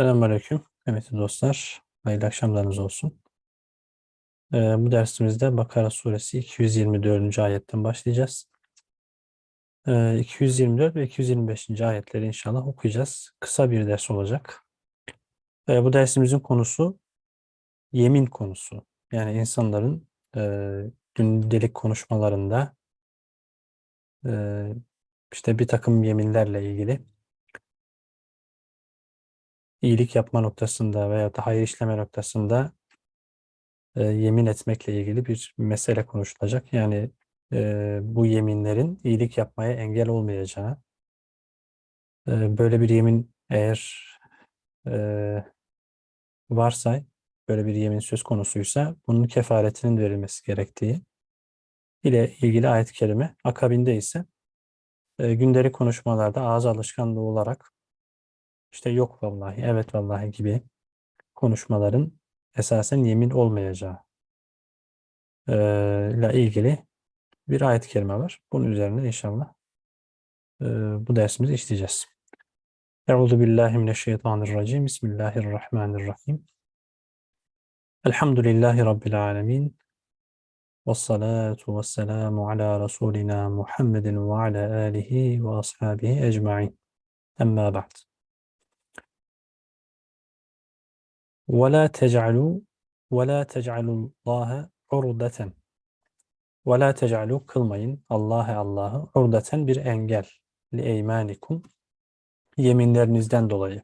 Selamünaleyküm kıymetli dostlar. Hayırlı akşamlarınız olsun. Ee, bu dersimizde Bakara suresi 224. ayetten başlayacağız. Ee, 224 ve 225. ayetleri inşallah okuyacağız. Kısa bir ders olacak. Ee, bu dersimizin konusu yemin konusu. Yani insanların e, gündelik konuşmalarında e, işte bir takım yeminlerle ilgili iyilik yapma noktasında veya da hayır işleme noktasında e, yemin etmekle ilgili bir mesele konuşulacak. Yani e, bu yeminlerin iyilik yapmaya engel olmayacağı, e, böyle bir yemin eğer e, varsa, böyle bir yemin söz konusuysa bunun kefaretinin verilmesi gerektiği ile ilgili ayet-i kerime akabinde ise e, gündelik konuşmalarda ağız alışkanlığı olarak işte yok vallahi, evet vallahi gibi konuşmaların esasen yemin olmayacağı ile ilgili bir ayet-i kerime var. Bunun üzerine inşallah bu dersimizi işleyeceğiz. Euzu billahi mineşşeytanirracim. Bismillahirrahmanirrahim. Elhamdülillahi rabbil alamin. Ves salatu vesselamu ala rasulina Muhammedin ve ala alihi ve ashabihi ecmaîn. Emma ba'd. Tec'alû ve la tec'alullâhe urdeten. Ve la tec'alû kılmayın Allah'ı Allah'ı urdeten bir engel li eymanikum yeminlerinizden dolayı.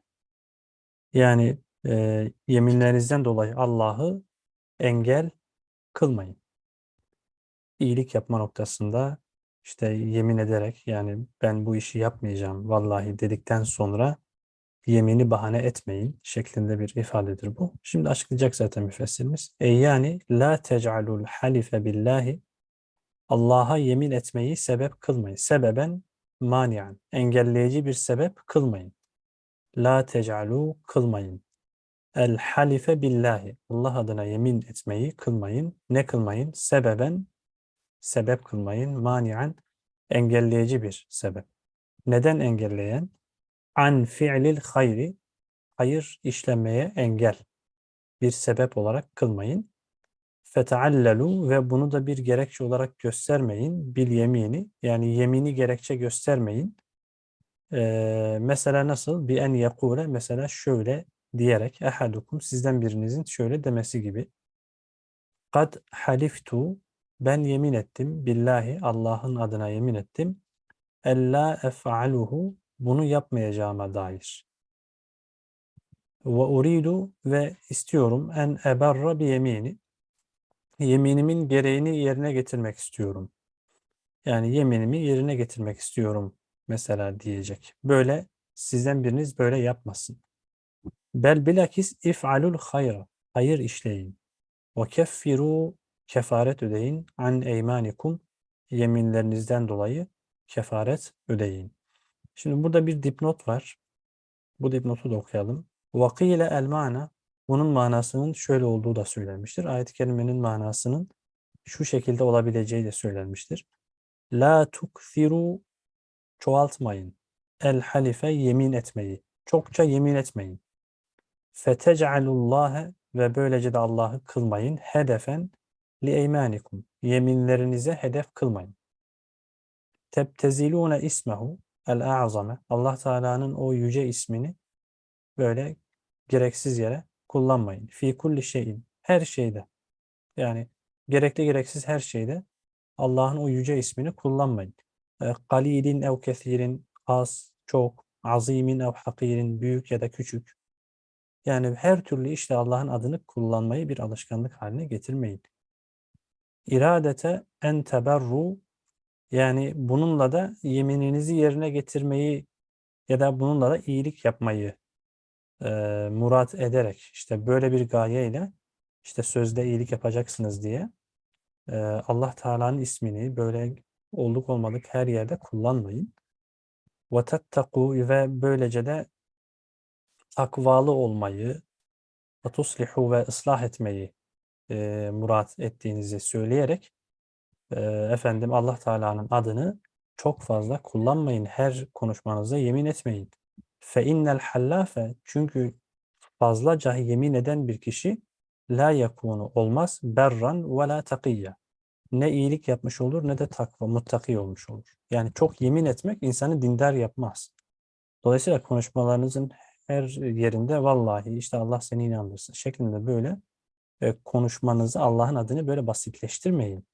Yani e, yeminlerinizden dolayı Allah'ı engel kılmayın. İyilik yapma noktasında işte yemin ederek yani ben bu işi yapmayacağım vallahi dedikten sonra yemini bahane etmeyin şeklinde bir ifadedir bu. Şimdi açıklayacak zaten müfessirimiz. E yani la tec'alul halife billahi Allah'a yemin etmeyi sebep kılmayın. Sebeben maniyen. Engelleyici bir sebep kılmayın. La tec'alû kılmayın. El halife billahi. Allah adına yemin etmeyi kılmayın. Ne kılmayın? Sebeben sebep kılmayın. Maniyen engelleyici bir sebep. Neden engelleyen? An fi'lil hayri. Hayır işlemeye engel. Bir sebep olarak kılmayın. Feteallelu ve bunu da bir gerekçe olarak göstermeyin. Bil yemini yani yemini gerekçe göstermeyin. Ee, mesela nasıl? Bi en yekule mesela şöyle diyerek ehadukum sizden birinizin şöyle demesi gibi. Kad haliftu ben yemin ettim billahi Allah'ın adına yemin ettim. Ella ef'aluhu bunu yapmayacağıma dair. Ve uridu ve istiyorum en eberra bi yemini yeminimin gereğini yerine getirmek istiyorum. Yani yeminimi yerine getirmek istiyorum mesela diyecek. Böyle sizden biriniz böyle yapmasın. Bel bilakis if'alul hayra. Hayır işleyin. Ve keffiru kefaret ödeyin. An eymanikum yeminlerinizden dolayı kefaret ödeyin. Şimdi burada bir dipnot var. Bu dipnotu da okuyalım. Vakile el mana bunun manasının şöyle olduğu da söylenmiştir. Ayet-i kerimenin manasının şu şekilde olabileceği de söylenmiştir. La tukthiru çoğaltmayın. El halife yemin etmeyi. Çokça yemin etmeyin. Fetec'alullâhe ve böylece de Allah'ı kılmayın. Hedefen li eymanikum. Yeminlerinize hedef kılmayın. Tebtezilûne ismehu el a'zame. Allah Teala'nın o yüce ismini böyle gereksiz yere kullanmayın. Fi kulli şeyin. Her şeyde. Yani gerekli gereksiz her şeyde Allah'ın o yüce ismini kullanmayın. Kalilin ev kethirin, az, çok, azimin ev hakirin, büyük ya da küçük. Yani her türlü işte Allah'ın adını kullanmayı bir alışkanlık haline getirmeyin. İradete en teberru yani bununla da yemininizi yerine getirmeyi ya da bununla da iyilik yapmayı e, murat ederek işte böyle bir gayeyle işte sözde iyilik yapacaksınız diye e, Allah Teala'nın ismini böyle olduk olmadık her yerde kullanmayın. وَتَتَّقُوا ve böylece de takvalı olmayı ve tuslihu ve ıslah etmeyi e, murat ettiğinizi söyleyerek efendim Allah Teala'nın adını çok fazla kullanmayın. Her konuşmanızda yemin etmeyin. Fe innel hallafe çünkü fazlaca yemin eden bir kişi la yakunu olmaz berran ve la takiyya. Ne iyilik yapmış olur ne de takva, muttaki olmuş olur. Yani çok yemin etmek insanı dindar yapmaz. Dolayısıyla konuşmalarınızın her yerinde vallahi işte Allah seni inandırsın şeklinde böyle konuşmanızı Allah'ın adını böyle basitleştirmeyin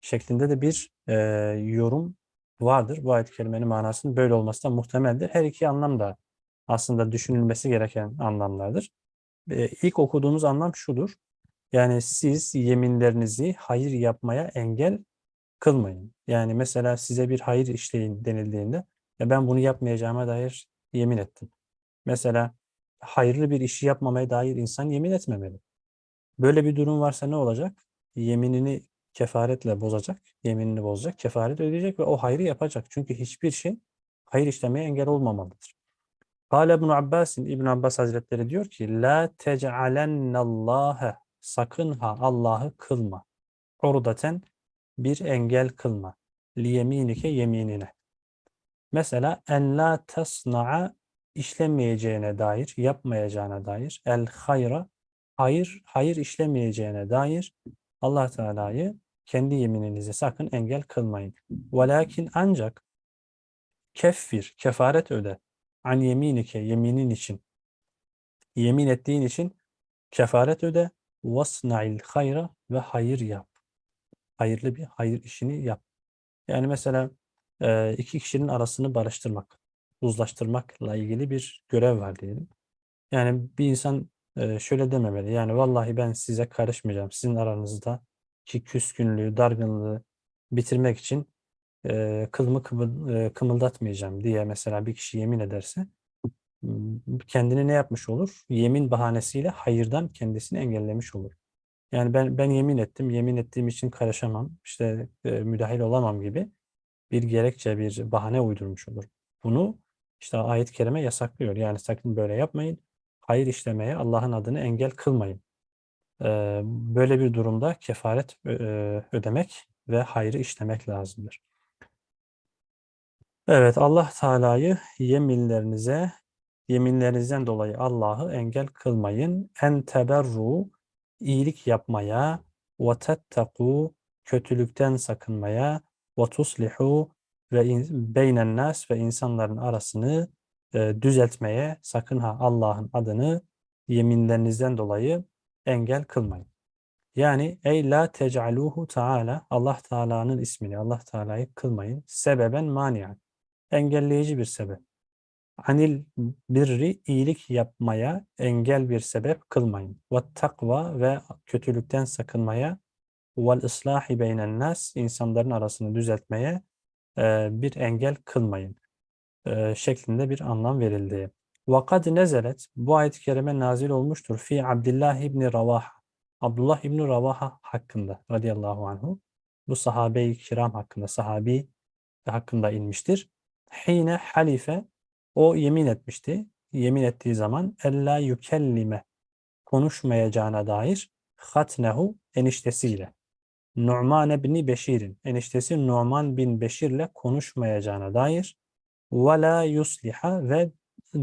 şeklinde de bir e, yorum vardır. Bu ayet-i kerimenin manasının böyle olması da muhtemeldir. Her iki anlam da aslında düşünülmesi gereken anlamlardır. E, ilk okuduğumuz anlam şudur. Yani siz yeminlerinizi hayır yapmaya engel kılmayın. Yani mesela size bir hayır işleyin denildiğinde ya ben bunu yapmayacağıma dair yemin ettim. Mesela hayırlı bir işi yapmamaya dair insan yemin etmemeli. Böyle bir durum varsa ne olacak? Yeminini kefaretle bozacak, yeminini bozacak, kefaret ödeyecek ve o hayrı yapacak. Çünkü hiçbir şey hayır işlemeye engel olmamalıdır. Kale İbn Abbas, İbn Abbas Hazretleri diyor ki: "La tec'alennallâhe sakın ha Allah'ı kılma. Urdaten bir engel kılma. Li yeminike yeminine. Mesela en la tasna'a işlemeyeceğine dair, yapmayacağına dair, el hayra hayır hayır işlemeyeceğine dair Allah Teala'yı kendi yemininize sakın engel kılmayın. Velakin ancak keffir, kefaret öde. An yeminike, yeminin için. Yemin ettiğin için kefaret öde. Vasna'il hayra ve hayır yap. Hayırlı bir hayır işini yap. Yani mesela e, iki kişinin arasını barıştırmak, uzlaştırmakla ilgili bir görev var diyelim. Yani bir insan şöyle dememeli. Yani vallahi ben size karışmayacağım. Sizin aranızda ki küskünlüğü, dargınlığı bitirmek için e, kılımı kımıl, e, kımıldatmayacağım diye mesela bir kişi yemin ederse kendini ne yapmış olur? Yemin bahanesiyle hayırdan kendisini engellemiş olur. Yani ben ben yemin ettim, yemin ettiğim için karışamam, işte e, müdahil olamam gibi bir gerekçe, bir bahane uydurmuş olur. Bunu işte ayet-i kerime yasaklıyor. Yani sakın böyle yapmayın. Hayır işlemeye Allah'ın adını engel kılmayın. Ee, böyle bir durumda kefaret e, ödemek ve hayrı işlemek lazımdır. Evet Allah Teala'yı yeminlerinize yeminlerinizden dolayı Allah'ı engel kılmayın. En teberru iyilik yapmaya ve tettaku kötülükten sakınmaya ve tuslihu ve beynen nas ve insanların arasını e, düzeltmeye sakın ha Allah'ın adını yeminlerinizden dolayı engel kılmayın. Yani ey la tec'aluhu taala Allah Teala'nın ismini Allah Teala'yı kılmayın. Sebeben maniyen. Engelleyici bir sebep. Anil birri iyilik yapmaya engel bir sebep kılmayın. Ve takva ve kötülükten sakınmaya vel ıslahi beynen nas insanların arasını düzeltmeye e, bir engel kılmayın e, şeklinde bir anlam verildi. Vakad nezelet bu ayet-i kerime nazil olmuştur fi Abdullah İbni Ravaha. Abdullah İbni Ravaha hakkında radıyallahu anhu. Bu sahabe-i kiram hakkında, sahabi hakkında inmiştir. Hine halife o yemin etmişti. Yemin ettiği zaman ella yukellime konuşmayacağına dair hatnehu eniştesiyle. Nu'man bin Beşir'in eniştesi Nu'man bin Beşir'le konuşmayacağına dair ve la yusliha ve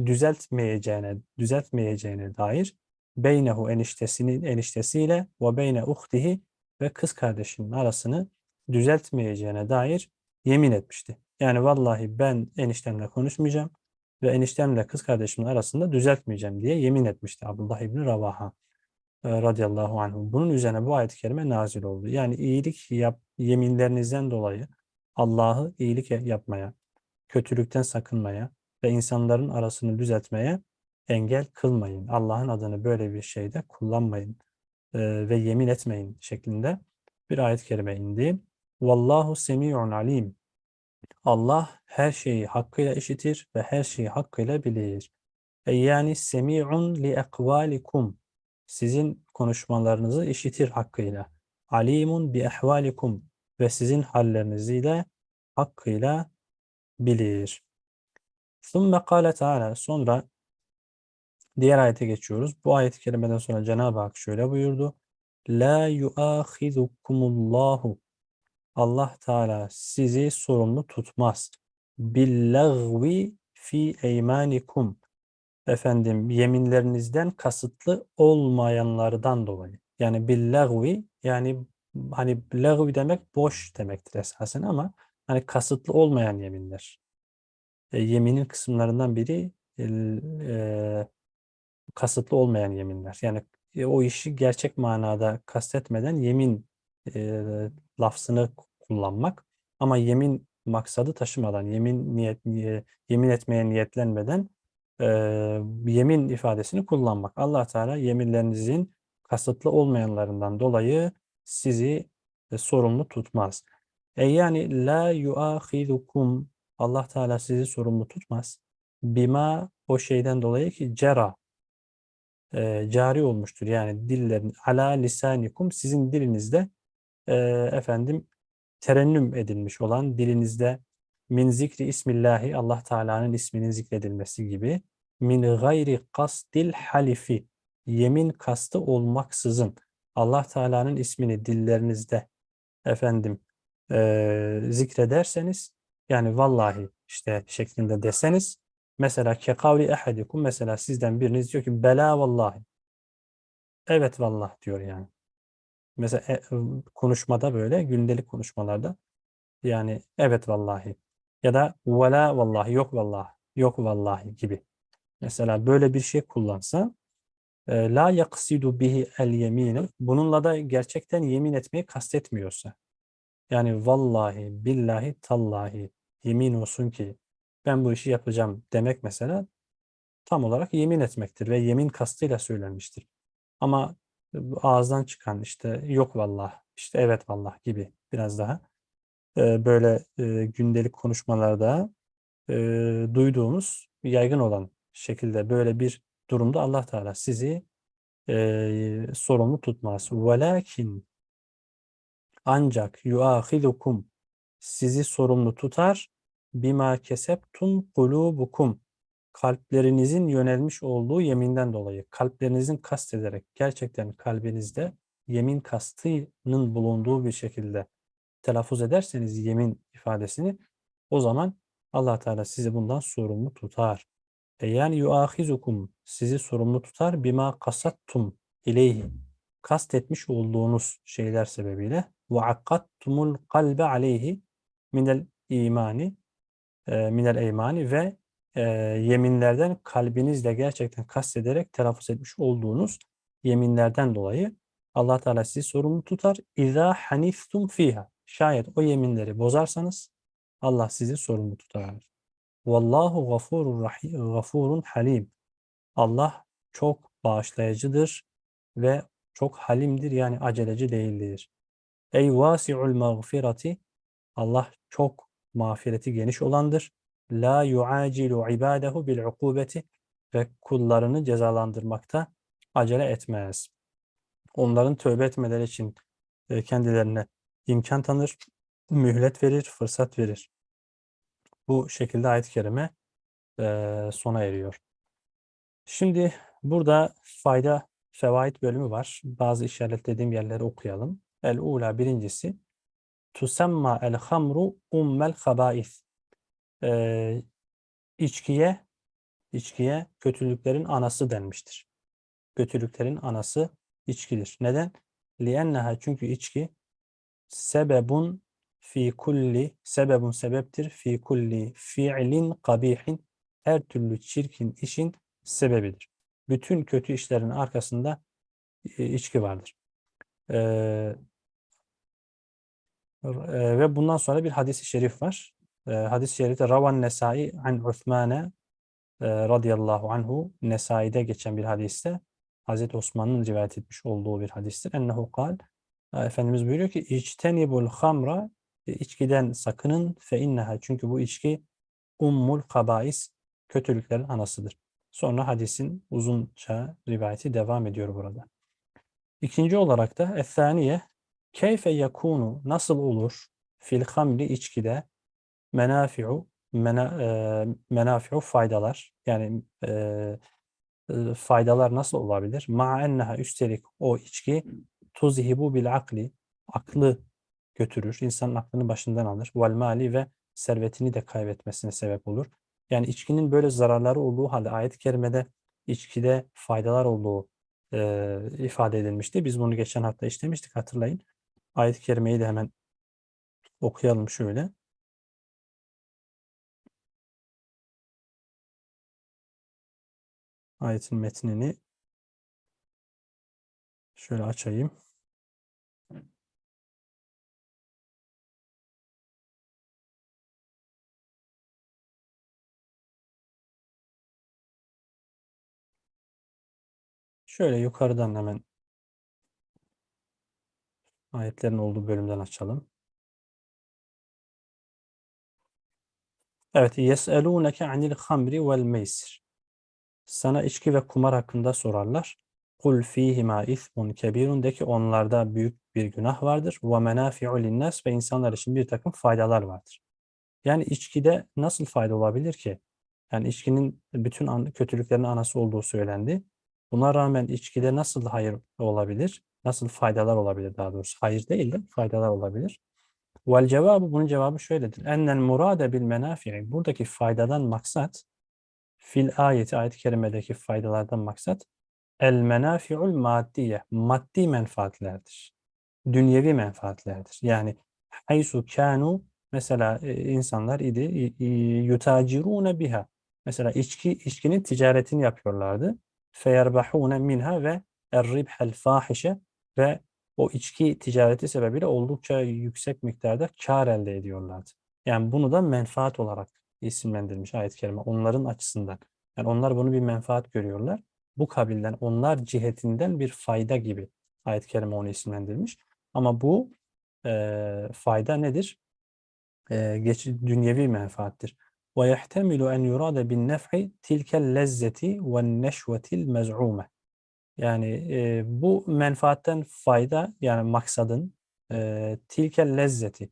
düzeltmeyeceğine, düzeltmeyeceğine dair beynehu eniştesinin eniştesiyle ve beyne uhtihi ve kız kardeşinin arasını düzeltmeyeceğine dair yemin etmişti. Yani vallahi ben eniştemle konuşmayacağım ve eniştemle kız kardeşimin arasında düzeltmeyeceğim diye yemin etmişti Abdullah İbni Ravaha e, radıyallahu anh. Bunun üzerine bu ayet-i kerime nazil oldu. Yani iyilik yap, yeminlerinizden dolayı Allah'ı iyilik yapmaya, kötülükten sakınmaya, ve insanların arasını düzeltmeye engel kılmayın. Allah'ın adını böyle bir şeyde kullanmayın ve yemin etmeyin şeklinde bir ayet-i kerime indi. Vallahu semi'un alim. Allah her şeyi hakkıyla işitir ve her şeyi hakkıyla bilir. E yani semi'un li ekvalikum. Sizin konuşmalarınızı işitir hakkıyla. Alimun bi ehvalikum ve sizin hallerinizi de hakkıyla bilir. ثُمَّ قَالَ Teala Sonra diğer ayete geçiyoruz. Bu ayet-i kerimeden sonra Cenab-ı Hak şöyle buyurdu. La yuahizukumullahu Allah Teala sizi sorumlu tutmaz. Billagvi fi eymanikum efendim yeminlerinizden kasıtlı olmayanlardan dolayı. Yani bil lagvi yani hani lagvi demek boş demektir esasen ama hani kasıtlı olmayan yeminler. E, yeminin kısımlarından biri e, kasıtlı olmayan yeminler. Yani e, o işi gerçek manada kastetmeden yemin e, lafzını kullanmak ama yemin maksadı taşımadan, yemin niyet niye, yemin etmeye niyetlenmeden e, yemin ifadesini kullanmak. Allah Teala yeminlerinizin kasıtlı olmayanlarından dolayı sizi e, sorumlu tutmaz. E yani la yuahidukum Allah Teala sizi sorumlu tutmaz. Bima o şeyden dolayı ki cera e, cari olmuştur. Yani dillerin ala lisanikum sizin dilinizde e, efendim terennüm edilmiş olan dilinizde min zikri ismillahi Allah Teala'nın isminin zikredilmesi gibi min gayri kasdil halifi yemin kastı olmaksızın Allah Teala'nın ismini dillerinizde efendim e, zikrederseniz yani vallahi işte şeklinde deseniz mesela kekavli ehadikum mesela sizden biriniz diyor ki bela vallahi evet vallah diyor yani. Mesela e, konuşmada böyle gündelik konuşmalarda yani evet vallahi ya da vela vallahi yok vallahi yok vallahi gibi. Mesela böyle bir şey kullansa la yaksidu bihi el yeminu bununla da gerçekten yemin etmeyi kastetmiyorsa yani vallahi billahi tallahi yemin olsun ki ben bu işi yapacağım demek mesela tam olarak yemin etmektir ve yemin kastıyla söylenmiştir. Ama ağızdan çıkan işte yok vallah, işte evet vallah gibi biraz daha e, böyle e, gündelik konuşmalarda e, duyduğumuz yaygın olan şekilde böyle bir durumda Allah Teala sizi e, sorumlu tutmaz. Velakin ancak yuahidukum sizi sorumlu tutar bima keseptum kulubukum kalplerinizin yönelmiş olduğu yeminden dolayı kalplerinizin kast ederek gerçekten kalbinizde yemin kastının bulunduğu bir şekilde telaffuz ederseniz yemin ifadesini o zaman Allah Teala sizi bundan sorumlu tutar. E yani yuahizukum sizi sorumlu tutar bima kasattum ileyhi kastetmiş olduğunuz şeyler sebebiyle ve akkattumul kalbe aleyhi minel imani minel eymani ve yeminlerden kalbinizle gerçekten kastederek telaffuz etmiş olduğunuz yeminlerden dolayı Allah Teala sizi sorumlu tutar. İza haniftum fiha. Şayet o yeminleri bozarsanız Allah sizi sorumlu tutar. Vallahu gafurur rahim, gafurun halim. Allah çok bağışlayıcıdır ve çok halimdir yani aceleci değildir. Ey vasi'ul mağfirati Allah çok mağfireti geniş olandır. La yuacilu ibadehu bil ukubeti ve kullarını cezalandırmakta acele etmez. Onların tövbe etmeleri için e, kendilerine imkan tanır, mühlet verir, fırsat verir. Bu şekilde ayet-i kerime e, sona eriyor. Şimdi burada fayda, fevaid bölümü var. Bazı işaretlediğim yerleri okuyalım. El-ula birincisi tusemma el hamru ummel habais. Ee, içkiye içkiye kötülüklerin anası denmiştir. Kötülüklerin anası içkidir. Neden? Lienneha çünkü içki sebebun fi kulli sebebun sebeptir fi kulli fiilin kabihin her türlü çirkin işin sebebidir. Bütün kötü işlerin arkasında e, içki vardır. Ee, ve bundan sonra bir hadisi şerif var. E, hadis-i şerifte Ravan Nesai an Uthmane e, radıyallahu anhu Nesai'de geçen bir hadiste Hazreti Osman'ın rivayet etmiş olduğu bir hadistir. Ennehu kal Efendimiz buyuruyor ki içtenibul hamra içkiden sakının fe inneha çünkü bu içki ummul kabais kötülüklerin anasıdır. Sonra hadisin uzunca rivayeti devam ediyor burada. İkinci olarak da ethaniye Keyfe yakunu nasıl olur fil hamri içkide menafi'u mena, e, menafi'u faydalar yani e, e, faydalar nasıl olabilir? Ma enneha üstelik o içki tuzhibu bil akli aklı götürür. insanın aklını başından alır. Vel mali ve servetini de kaybetmesine sebep olur. Yani içkinin böyle zararları olduğu halde ayet-i kerimede içkide faydalar olduğu e, ifade edilmişti. Biz bunu geçen hafta işlemiştik hatırlayın. Ayet-i kerimeyi de hemen okuyalım şöyle. Ayetin metnini şöyle açayım. Şöyle yukarıdan hemen ayetlerin olduğu bölümden açalım. Evet, yes'elûneke anil hamri vel meysir. Sana içki ve kumar hakkında sorarlar. Kul fîhimâ ismun kebirun de ki onlarda büyük bir günah vardır. Ve menâfi'u linnas ve insanlar için bir takım faydalar vardır. Yani içkide nasıl fayda olabilir ki? Yani içkinin bütün kötülüklerin anası olduğu söylendi. Buna rağmen içkide nasıl hayır olabilir? Nasıl faydalar olabilir daha doğrusu? Hayır değil de faydalar olabilir. Vel cevabı bunun cevabı şöyledir. Ennel murade bil menafi'i. Buradaki faydadan maksat fil ayeti ayet-i kerimedeki faydalardan maksat el menafi'ul maddiye. Maddi menfaatlerdir. Dünyevi menfaatlerdir. Yani haysu kanu mesela e, insanlar idi yutacirune biha. Mesela içki içkinin ticaretini yapıyorlardı. Feyerbahune minha ve er-ribhel fahişe ve o içki ticareti sebebiyle oldukça yüksek miktarda kar elde ediyorlardı. Yani bunu da menfaat olarak isimlendirilmiş ayet-i kerime onların açısından. Yani onlar bunu bir menfaat görüyorlar. Bu kabilden, onlar cihetinden bir fayda gibi ayet-i kerime onu isimlendirilmiş. Ama bu e, fayda nedir? E, geç, dünyevi menfaattir. وَيَحْتَمِلُ أَنْ يُرَادَ بِالنَّفْعِ تِلْكَ اللَّزَّةِ وَالنَّشْوَةِ الْمَزْعُومَةِ yani e, bu menfaatten fayda yani maksadın e, tilke lezzeti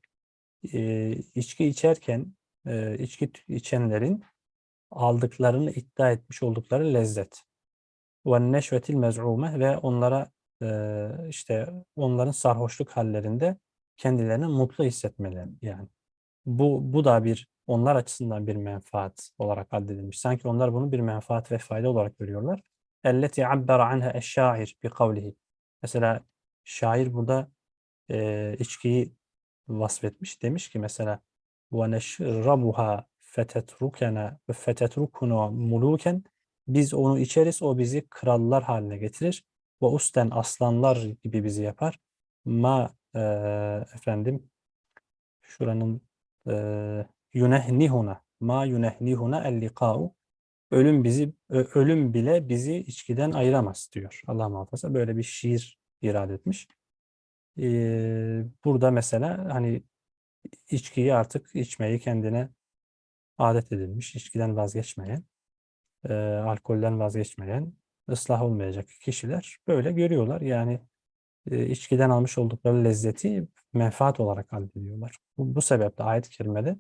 e, içki içerken e, içki içenlerin aldıklarını iddia etmiş oldukları lezzet ve neşvetil mez'ume ve onlara e, işte onların sarhoşluk hallerinde kendilerini mutlu hissetmeleri yani bu bu da bir onlar açısından bir menfaat olarak addedilmiş. Sanki onlar bunu bir menfaat ve fayda olarak görüyorlar. Elleti abbara anha eşşair bi kavlihi. Mesela şair burada e, içkiyi vasfetmiş. Demiş ki mesela ve neşrabuha fetetrukena ve fetetrukuna muluken biz onu içeriz o bizi krallar haline getirir ve usten aslanlar gibi bizi yapar. Ma e, efendim şuranın e, yunehnihuna ma yunehnihuna el liqa'u ölüm bizi ölüm bile bizi içkiden ayıramaz diyor. Allah muhafaza böyle bir şiir irade etmiş. Ee, burada mesela hani içkiyi artık içmeyi kendine adet edilmiş, içkiden vazgeçmeyen, e, alkolden vazgeçmeyen, ıslah olmayacak kişiler böyle görüyorlar. Yani e, içkiden almış oldukları lezzeti menfaat olarak addediyorlar. Bu, bu sebeple ayet-i kerimede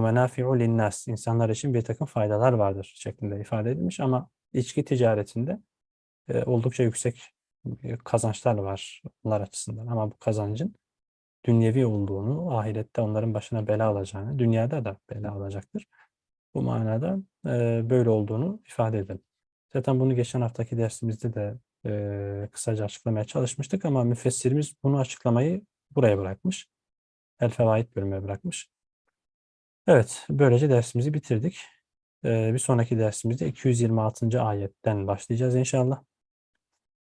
menafi'u linnas insanlar için bir takım faydalar vardır şeklinde ifade edilmiş ama içki ticaretinde oldukça yüksek kazançlar var onlar açısından ama bu kazancın dünyevi olduğunu, ahirette onların başına bela alacağını, dünyada da bela alacaktır. Bu manada böyle olduğunu ifade edelim. Zaten bunu geçen haftaki dersimizde de kısaca açıklamaya çalışmıştık ama müfessirimiz bunu açıklamayı buraya bırakmış. El Fevaid bölümüne bırakmış. Evet, böylece dersimizi bitirdik. Ee, bir sonraki dersimizde 226. ayetten başlayacağız inşallah.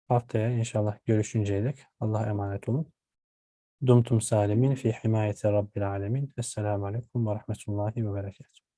Haftaya inşallah görüşünceye dek Allah'a emanet olun. Dumtum salimin fi himayeti Rabbil alemin. Esselamu aleyküm ve rahmetullahi ve berekatuhu.